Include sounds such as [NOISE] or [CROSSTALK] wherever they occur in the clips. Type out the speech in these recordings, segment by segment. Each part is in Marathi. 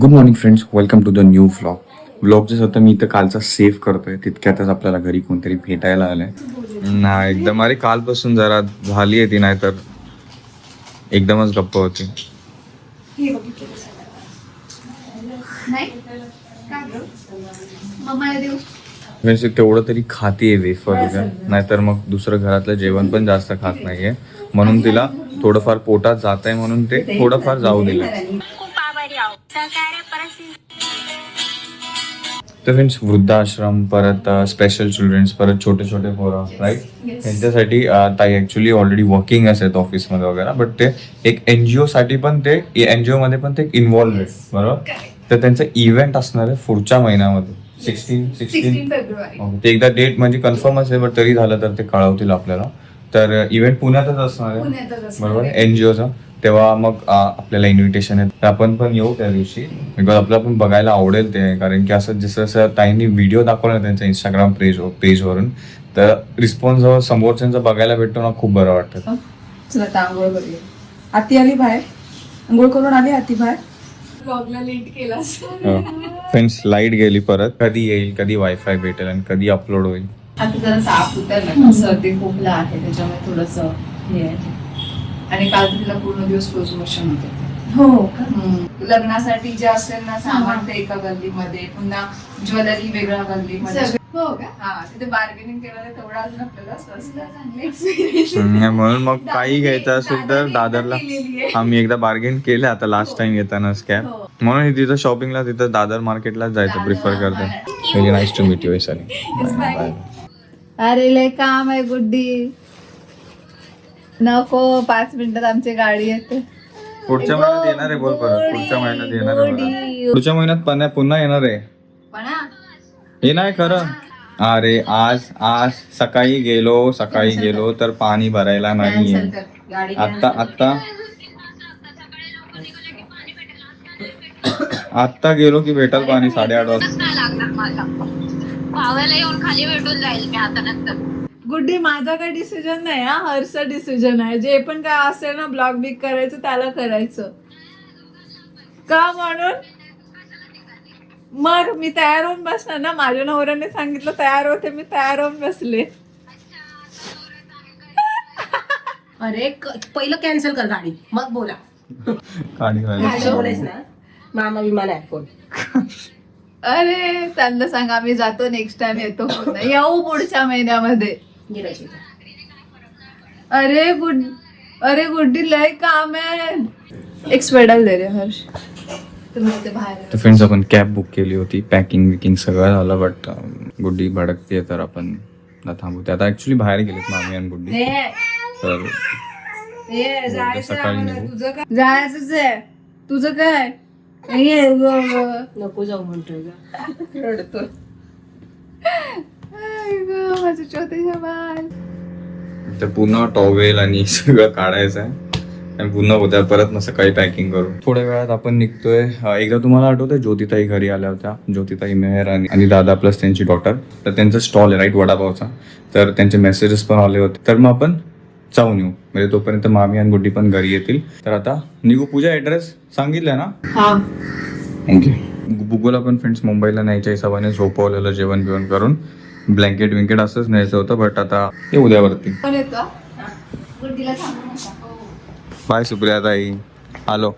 Good morning friends welcome to the new vlog vlog जसं आता मी इथं कालचा सेव्ह करतोय तितक्यातच आपल्याला घरी कोणतरी भेटायला आलंय. नाही एकदम. अरे कालपासून जरा झाली आहे ती नाही तर एकदमच गप्प होती. म्हणजे तेवढं तरी खाते वेफर वगैरे नाहीतर मग दुसरं घरातलं जेवण पण जास्त खात नाहीये. म्हणून तिला थोडंफार पोटात जात आहे म्हणून ते थोडंफार जाऊ दिलं. तर फ्रेंड्स वृद्धाश्रम परत स्पेशल चिल्ड्रन्स परत छोटे छोटे पोरं राईट त्यांच्यासाठी अं, ताई ऍक्च्युली ऑलरेडी वर्किंग आहेत ऑफिसमध्ये वगैरे बट ते एक एन जी साठी पण ते एन जी मध्ये पण ते इन्व्हॉल्व आहेत बरोबर? तर त्यांचं इव्हेंट असणार आहे पुढच्या महिन्यामध्ये सिक्स्टीन सिक्स्टीन फेब्रुवारी. ते एकदा डेट म्हणजे कन्फर्म असेल बट तरी झालं तर ते कळवतील आपल्याला. तर इव्हेंट पुण्यातच असणार आहे पुण्यातच असणार बरोबर? आहे. तेव्हा मग आपल्याला इन्व्हिटेशन आहे तर आपण पण येऊ त्या दिवशी. बिकॉज आपल्याला पण बघायला आवडेल ते. कारण की असं जसं जसं ताईंनी व्हिडिओ दाखवला ना त्यांच्या इंस्टाग्राम पेज पेजवरून तर रिस्पॉन्स समोरच्यांचा बघायला भेटतो ना खूप बरं वाटतं. चला आता आंघोळ करूया. आती आली बाहेर. आंघोळ करून आली आती बाहेर. ब्लॉगला लेट केला फ्रेंड्स लाइट गेली परत. कधी येईल कधी वायफाय भेटेल आणि कधी अपलोड होईल. आता जरा ताप उतरला. सर्दी खोकला आहे त्याच्यामुळे थोडस हे आहे. आणि काल तर तिला पूर्ण दिवस रोज मोशन होते हो का? लग्नासाठी जे असेल ना सामान ते एका गल्लीमध्ये पुन्हा ज्वेलरी वेगळ्या गल्लीमध्ये. हो का? हा तिथे बार्गेनिंग केलं तर तेवढं अजून आपल्याला स्वस्त चांगलं म्हणून मग काही घ्यायचं असेल तर दादरला. आम्ही एकदा बार्गेन केलं आता लास्ट टाइम येताना कॅब हो. म्हणून हे तिथं शॉपिंगला तिथं दादर मार्केटलाच जायचं प्रिफर करते. Very nice to meet you bye अरे लय काम आहे गुड्डी. नको पाच मिनिटात आमची गाडी येते. पुढच्या महिन्यात येणार आहे बोल परत. पुढच्या महिन्यात येणार आहे. पुढच्या महिन्यात पण पुन्हा येणार आहे. पण हा, हे नाही खरं. अरे आज आज सकाळी गेलो सकाळी गेलो तर पाणी भरायला नाहीये. गाडी आत्ता आत्ता. आत्ता गेलो की भेटल पाणी साडेआठ वाजता. भावाला येऊन खाली भेटून जाईल मी आता नंतर. गुड्डी माझा काही डिसिजन नाही हा हर्षचा डिसिजन आहे. जे पण काय असेल ना ब्लॉग बिग करायचं त्याला करायचं. का म्हणून? मग मी तयार होऊन बसणार ना? माझ्या नवऱ्याने सांगितलं तयार होते मी तयार होऊन बसले. [LAUGHS] अरे क- पहिलं कॅन्सल कर गाडी मग बोला. गाडी व्हायला. असं बोलायचं ना? मामा विमान आहे फोन अरे त्यांना सांगा आम्ही जातो नेक्स्ट टाइम येतो पुन्हा. येऊ पुढच्या महिन्यामध्ये. गिरायची अरे गुड अरे गुड्डी लय काम आहे एक स्वेडल दे रे हर्ष। ते तर फ्रेंड्स आपण कॅब बुक केली होती पॅकिंग विकिंग सगळं झालं बट गुड्डी भडकते तर आपण आता थांबू. ते आता ऍक्च्युली बाहेर गेलेत मामी आणि गुड्डी. तर सकाळी निघू. जायचंच आहे. तुझं काय. नको जाऊ म्हणतोय बाळ तर पुन्हा टॉवेल आणि सगळं काढायचं आहे. आणि पुन्हा उद्या परत मग सकाळी पॅकिंग करू. थोड्या वेळात आपण निघतोय. एकदा तुम्हाला आठवतंय ज्योतिताई घरी आल्या होत्या. ज्योतिताई मेहर आणि दादा प्लस त्यांची डॉटर तर त्यांचा स्टॉल आहे राईट वडापावचा. तर त्यांचे मेसेजेस पण आले होते. तर मग आपण जाऊन येऊ. म्हणजे तोपर्यंत मामी आणि गुड्डी पण घरी येतील. तर आता निघू. पूजा ऍड्रेस सांगितलंय ना? हा. ओके बुगोला पण फ्रेंड्स मुंबईला न्यायच्या हिशोबाने झोपवलेलं जेवण बिवण करून. ब्लँकेट विंकेट असंच न्यायचं होतं बट आता हे उद्यावरती. बाय सुप्रिया ताई आलो.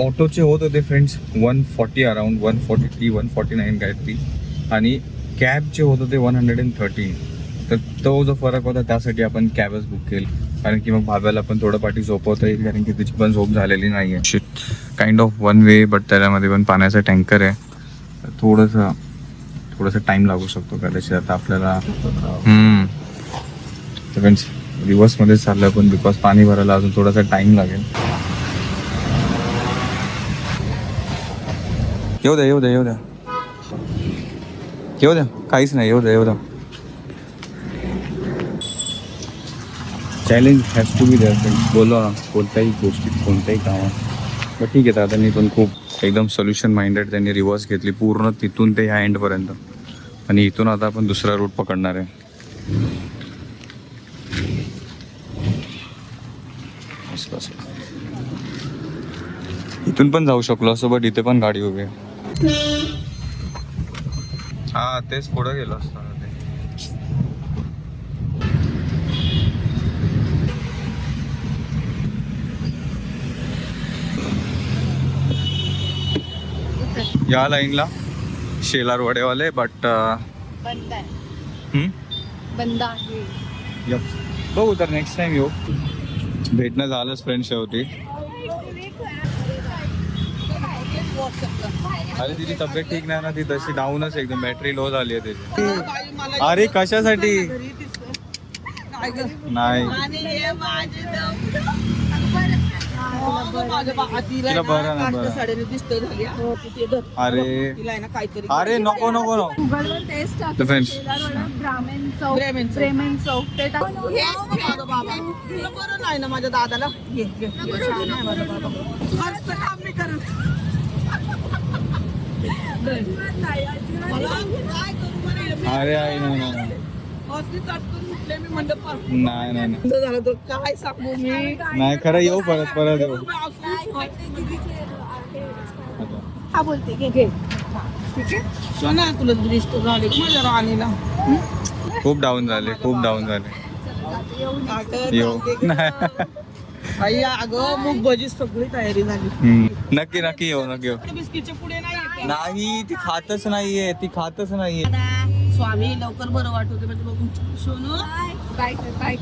ऑटोचे होत होते friends one forty around one forty three one forty nine काहीतरी. आणि कॅबचे होत होते वन हंड्रेड अँड थर्टी तर तो जो फरक होता त्यासाठी आपण कॅबच बुक केली. कारण की मग भाव्याला पण थोडं पाठी झोपवता येईल कारण की तिची पण झोप झालेली नाही आहे shit kind of one way but त्याच्यामध्ये पण पाण्याचा टँकर आहे. थोडंसं थोडंसं टाइम लागू शकतो कदाचित. आता आपल्याला फ्रेंड्स रिव्हर्समध्येच चाललं पण बिकॉज पाणी भरायला अजून थोडासा टाइम लागेल. येऊ द्या येऊ द्या येऊ द्या. येऊ द्या. काहीच नाही येऊ द्या येऊ द्या. Challenge has to be there बोला कोणत्याही गोष्टीत कोणत्याही कामात. बट ठीक आहे दादांनी पण खूप एकदम सोल्युशन माइंडेड त्यांनी रिव्हर्स घेतली. पूर्ण तिथून ते ह्या एंडपर्यंत आणि इथून आता आपण दुसरा रूट पकडणार आहे. इथून पण जाऊ शकलो असं बट इथे पण गाडी उभी आहे. हा तेच पुढे गेलो असतं. या लाईनला शेलार वडेवाले बट बंद आहे. बंद आहे. बघू तर नेक्स्ट टाइम येऊ. भेटणं झालंच फ्रेंड शेवटी. अरे तिची तब्येत ठीक नाही ना ती तशी डाऊनच एकदम बॅटरी लो झाली आहे त्याची अरे कशासाठी? नाही. तिला बरं ना बरं अरे. अरे नको नको नको. friends. चौक ब्रेमेन चौक ते टाक. बरं नाही ना माझ्या दादाला? घे घे घे. छान आहे माझा बाबा. फारसं काम नाही करत. मला काय करू? बरं? अरे आई नाही नाही नाही. असं झालं तर काय सांगू मी? नाही खरं येऊ परत परत येऊ. हा बोलते घे घे. सोना तुला दृष्ट झाले का माझ्या राणीला? खूप डाऊन झाले खूप डाऊन झाले. येऊ. आई अगं मूग भजी सगळी तयारी झाली. हम्म. नक्की नक्की येऊ नक्की येऊ. बिस्किटच्या पुढे नाही येते. नाही ती खातच नाहीये ती खातच नाहीये. स्वामी लवकर बरं वाटत होते म्हणजे बघून सोनू. कर कर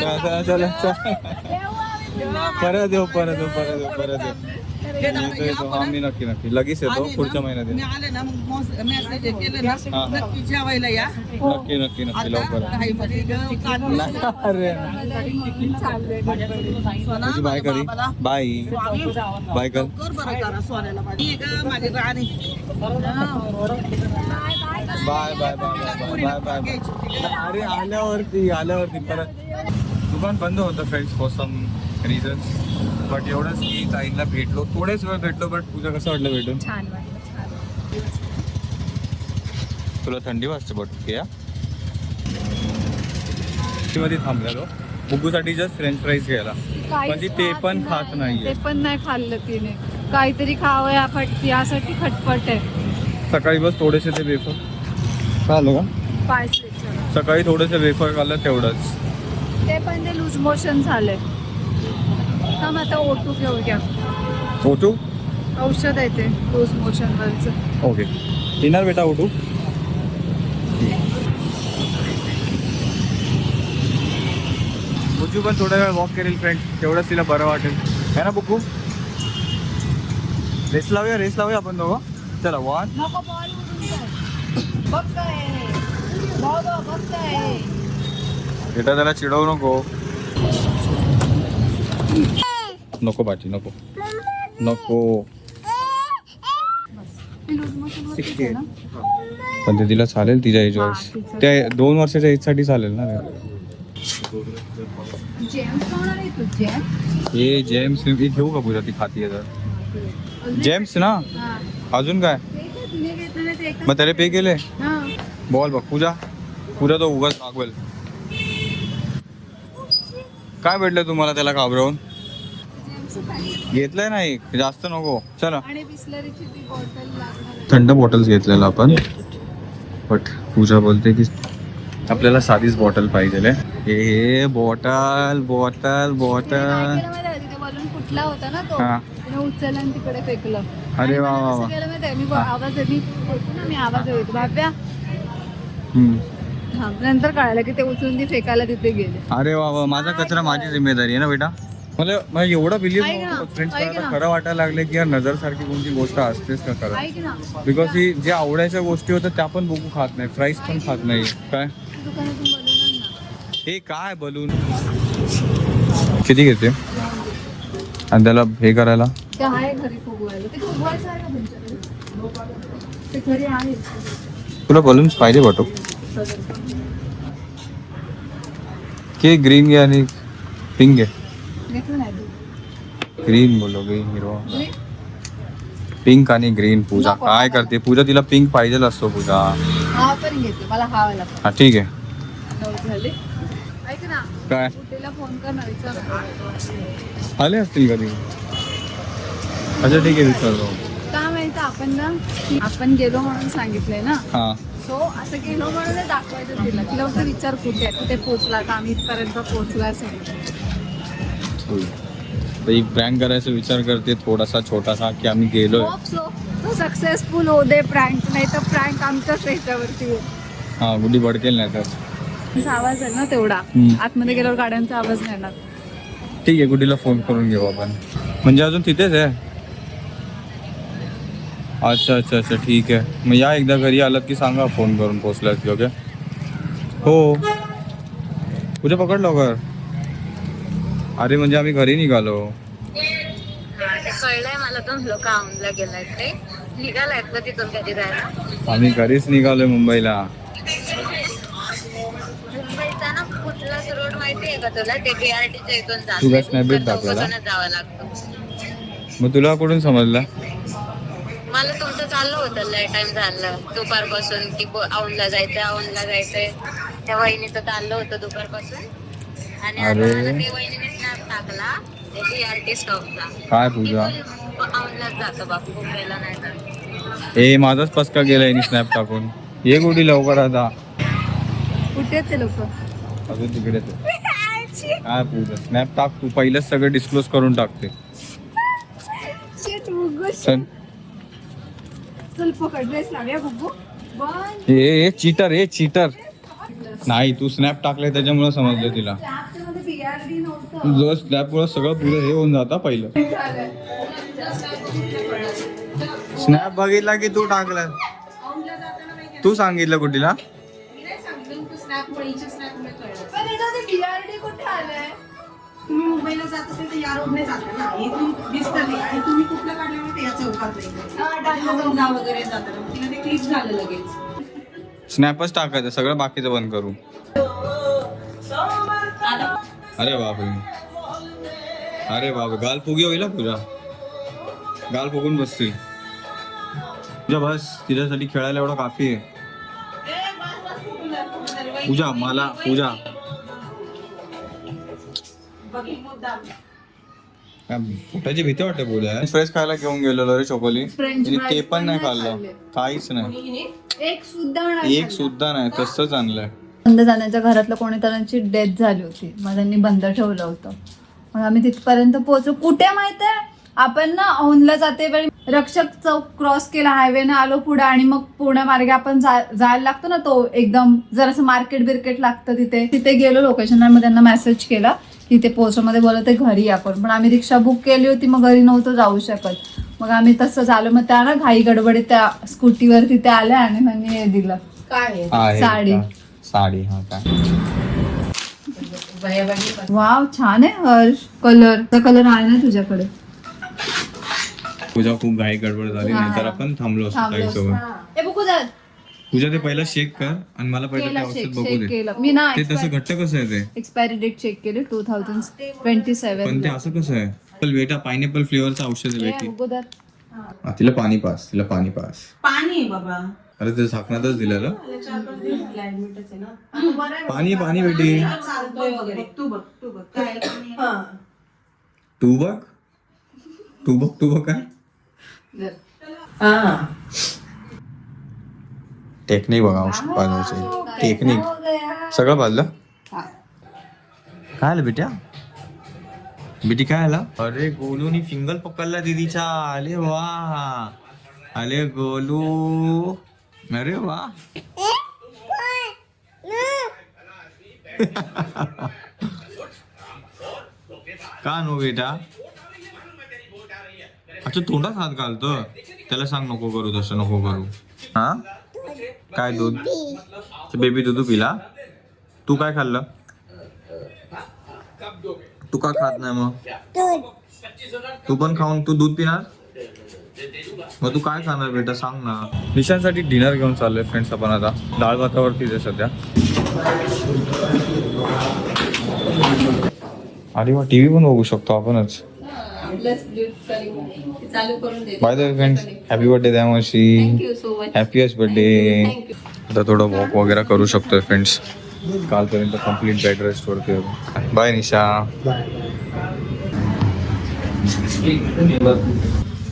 चला, चला, चला. [LAUGHS] परत येऊ परत येऊ परत येऊ परत येऊ. येतो हा. मी नक्की नक्की. लगेच येतो पुढच्या महिन्यात मी येतो आले ना मेसेज केलं ना. नक्की जेवायला या. नक्की नक्की नक्की आता लवकर. घाईमध्ये गं चालली. नाही, अरे. सोना, तुझी बाय माझ्या करी. बाबाला. बाय. स्वामी, बाय कर. लवकर बरं करा सोन्याला माझी. ही गं माझी राणी. Bye bye bye bye bye bye bye. अरे आल्यावरती आल्यावरती परत. दुकान बंद होतं friends for some reasons but एवढंच की ताईंना भेटलो. थोडेच वेळ भेटलो बट तुझं कसं वाटलं भेटून? छान वाटलं छान. तुला थंडी वाजते बट या. मध्ये थांबलेलो बुग्गूसाठी जस्ट फ्रेंच फ्राईज घ्यायला. पण ती पण नाही. खात नाहीये. ते पण नाही खाल्लं तिने. काहीतरी खावं या फट यासाठी खटपट आहे. सकाळी बस थोडेसे ते वेफर खाल्लं का. सकाळी थोडेसे वेफर खाल्लं तेवढंच. ते पण ते लूज मोशन झाले थांब आता ओटू घेऊया. ओटू औषध आहे ते लूज मोशन वरचं. ओके येणार बेटा ओटू बुजू पण थोडा वेळ वॉक करेल फ्रेंड तेवढंच तिला बरं वाटेल. है ना बुकू? रेस लावूया रेस लावूया आपण दोघं. चला वन बेटा त्याला चिडवू नको. नको बाची नको. नको. eight. पण ते तिला चालेल तिच्या एज तिचं. त्या दोन वर्षाच्या एजसाठी चालेल ना. जेम्स आहे हे जेम्स मी घेऊ का पूजा ती खाती तर जेम्स ना? अजून काय? मग त्याला पे केले बॉल बघ पूजा. पूजा तो उगाच मागवेल काय भेटलं तुम्हाला त्याला घाबरवून? घेतलंय नाही जास्त नको. चला. थंड बॉटल्स घेतलेला आपण. बट पूजा बोलते की आपल्याला साधीच बॉटल पाहिजे हे बॉटल बॉटल बॉटल. केलं माहिती आहे? तिथे बलून फुटला होता ना तो. तिने उचलला आणि तिकडे फेकलं. अरे वा, वा? मी आवाज ना आवाज येतो. हा नंतर कळालं की ते उचलून ती फेकायला तिथे गेले. अरे वा वा. माझा कचरा माझी जिम्मेदारी आहे ना बेटा? मला मला एवढं बिलीव्ह ऐक ना, फ्रेंड्स ऐक ना. खरं वाटायला लागले की यार नजर सारखी कोणती गोष्ट असतेच का खरं? ना. बिकॉज ही ज्या आवडायच्या गोष्टी होत्या त्या पण बघू खात नाही. फ्राईज पण खात नाही. काय? तू दुकानातून बोलवणार ना. हे काय बलून किती घेते? आणि त्याला हे करायला? ते आहे घरी फुगवायला. ते फुगवायचं आहे का तुमच्याकडे? ते घरी आहे. तुला बलून्स पाहिजे बटो के ग्रीन घे आणि पिंक घे. ग्रीन बोलो ग्रीन हिरो? पिंक आणि ग्रीन पूजा. नको, काय नको. करते? पूजा तिला पिंक पाहिजे असतो पूजा. हा पण घेते. मला हा वाला पण. हा ठीक आहे. नऊ झाले. ऐक ना काय? कुठेला फोन कर ना विचार. ना. आले असतील कधी? अच्छा ठीक आहे विचारतो का माहिती आपण ना आपण गेलो म्हणून सांगितलंय ना. हा. सो असं गेलो म्हणून नाही दाखवायचं तिला. तिला फक्त विचार कुठे आहे? कुठे पोहोचला का? आम्ही इथपर्यंत पोहोचला असेल. तर ही प्रँक करायचा विचार करते थोडासा छोटासा की आम्ही गेलोय. सो तो सक्सेसफुल हो दे प्रँक नाही तर प्रँक आमच्याच ह्याच्यावरती आहे. हा गुडी भडकेल नाही तर. आवाज आहे ना तेवढा. हम्म. आतमध्ये गेल्यावर गाड्यांचा आवाज नाही येणार. ठीक आहे गुडीला फोन करून घेऊ आपण. म्हणजे अजून तिथेच आहे? अच्छा अच्छा अच्छा ठीक आहे. मग या एकदा घरी आलात की सांगा फोन करून पोचलात की ओके हो. उद्या पकड लवकर. अरे म्हणजे आम्ही घरी निघालो. कळलंय मला दोन लोक गेलाय ते. का तिथून कधी जायला? आम्ही घरीच निघालोय मुंबईला. मुंबईचा ना कुठलाच रोड माहितीये का तुला? ते बीआरटीच्या इथून टाकलेला? जावं लागतं. मग तुला कुठून समजलं? मला तुमचं चाललं होतं. लय टाइम झालं. दुपारपासून की औंधला जायचंय औंधला जायचंय. त्या वहिनीचं चाललं होतं दुपारपासून. अरे. काय पूजा? ए माझाच पसका गेलाय स्नॅप टाकून. ये गुडी लवकर आता. कुठे ते लोक? अजून तिकडे काय पूजा? स्नॅप टाक तू पहिलेच सगळं डिस्क्लोज करून टाकते ए चीटर ए चीटर नाही तू स्नॅप टाकले त्याच्यामुळे समजलं तिला. नव्हतं तुझं स्नॅप सगळं पुढे हे होऊन जाता पहिलं. स्नॅप बघितला की तू टाकला तू सांगितलं कुठीला? पण याच्यामध्ये बियार्डी कुठे आलंय तुम्ही मुंबईला जात असेल तर या रोडने जाता ना इथून दिसतं ते आणि तुम्ही कुठलं काढलं माहिती या चौकात डायमंडला वगैरे जाताना मग तिला ते क्लिक झालं लगेच स्नॅपच टाकायचं सगळं बाकीचं बंद करू. अरे बापरे अरे बाप गाल फुगी होईल तुझ्या गाल फुगून बसतील पूजा बस तिच्यासाठी खेळायला एवढं काफी आहे. पूजा मला पूजा. काय पोटाची भीती वाटते पूजा. फ्रेश खायला घेऊन गेलेलो रे चोकोली ते पण नाही खाल्लं. काहीच नाही. एक सुद्धा नाही एक सुद्धा नाही. तसंच आणलंय. बंद जाण्याच्या घरातलं कोणीतऱ्यांची डेथ झाली होती. मग त्यांनी बंद ठेवलं होतं. मग आम्ही तिथपर्यंत पोहोचलो. कुठे माहितीये आपण ना औंधला जाते वेळी रक्षक चौक क्रॉस केला. हायवेने आलो पुढे आणि मग पुणे मार्गे आपण जा- जायला लागतो ना तो एकदम. जरासं मार्केट बिर्केट लागतं तिथे. तिथे गेलो लोकेशनला मग त्यांना मेसेज केला की ते पोस्टमध्ये बोलत आहे घरी या आपण पण आम्ही रिक्षा बुक केली होती मग घरी नव्हतं जाऊ शकत. मग आम्ही तसं झालो. मग त्या ना घाई गडबडीत त्या स्कूटीवर तिथे आल्या आणि त्यांनी हे दिलं. काय आहे? साडी. साडी हा काय? वाव छान आहे हर्ष. कलर कलर आहे ना तुझ्याकडे? तुझा खूप घाई गडबड झाली. नाहीतर आपण थांबलो असतो तुझ्या ते पहिला शेक कर आणि मला पहिलं बघू दे. केलं. मी ना ते तसं घट्ट कसं आहे ते? एक्सपायरी डेट चेक केली टू थाउजंड ट्वेंटी पण सेवन ते असं कसं आहे? पण बेटा पायनॅपल फ्लेवरचं औषध आहे बेटी. हा, तिला पाणी पास तिला पाणी पास. पाणी आहे बाबा. अरे ते झाकणातच दिलेलं. पाणी पाणी वगैरे तू बघ तू बघ. काय हा. तू बघ. तू बघ तू बघ काय. हा. टेक्निक बघा औषध पाजवायची टेक्निक सगळं पाजलं? काय आलं बेट्या? बेटी काय आला? अरे गोलूनी फिंगल पकडला दीदीच्या अरे वा. अरे गोलू. अरे वा. का नो बेटा? अच्छा तोंडात हात घालतो त्याला सांग नको करू तसं नको करू. हा? काय दूध? बेबी दूध पिला? तू काय खाल्लं? तू का खात नाही मग? तू पण खाऊन तू दूध पिणार? मग तू काय खाणार बेटा? सांग ना. निशांसाठी डिनर घेऊन चाललोय फ्रेंड्स आपण आता. डाळ भातावरतीच आहे सध्या. अरे वा टीव्ही पण बघू शकतो आपणच. चालू करून दे by the friends happy birthday त्या वर्षी सो मच हॅपीएस्ट बर्थडे आता थोडं वॉक वगैरे करू शकतोय फ्रेंड्स कालपर्यंत कंप्लीट बेड रेस्ट वरती bye Nisha.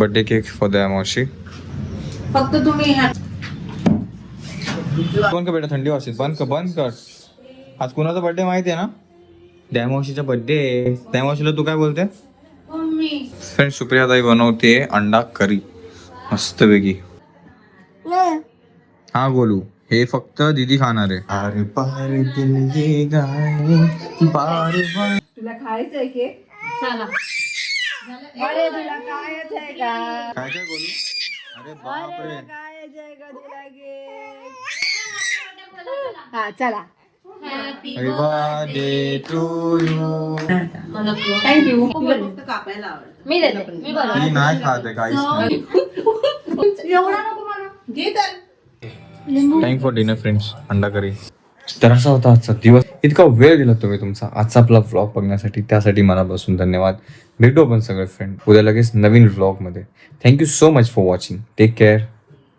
Birthday cake for the मावशी फक्त तुम्ही बंद कर बेटा थंडी वाजते बंद कर बंद कर. आज कुणाचा बर्थडे माहिती आहे ना? दयामावशीचा बर्थडे दयामावशीला तू काय बोलते? फ्रेंड सुप्रियाताई बनवते अंडा करी. मस्तपैकी हा. बोलू. हे फक्त दीदी खाणार आहे. अरे बार दिल ये गाए, बार बार. तुला खायचंय केक अरे तुला खायचं आहे का? काय काय बोलू अरे बापरे. खायचं आहे का तुला केक हा चला. Happy birthday to you thank you कापायला आवडतं. मी देते मी बरं ती नाही खात आहे काहीच नाही. एवढा नको मला घे तर. थँक फॉर डिनर फ्रेंड्स अंडा करी. तर असा होता आजचा दिवस. इतका वेळ दिला तुम्ही तुमचा. आजचा आपला व्लॉग बघण्यासाठी त्यासाठी मनापासून धन्यवाद. भेटू आपण सगळे फ्रेंड उद्या लगेच नवीन व्लॉगमध्ये. Thank you so much for watching take care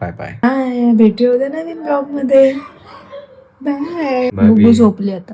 bye bye भेटू उद्या नवीन ब्लॉगमध्ये. बाय बाय झोपली आता.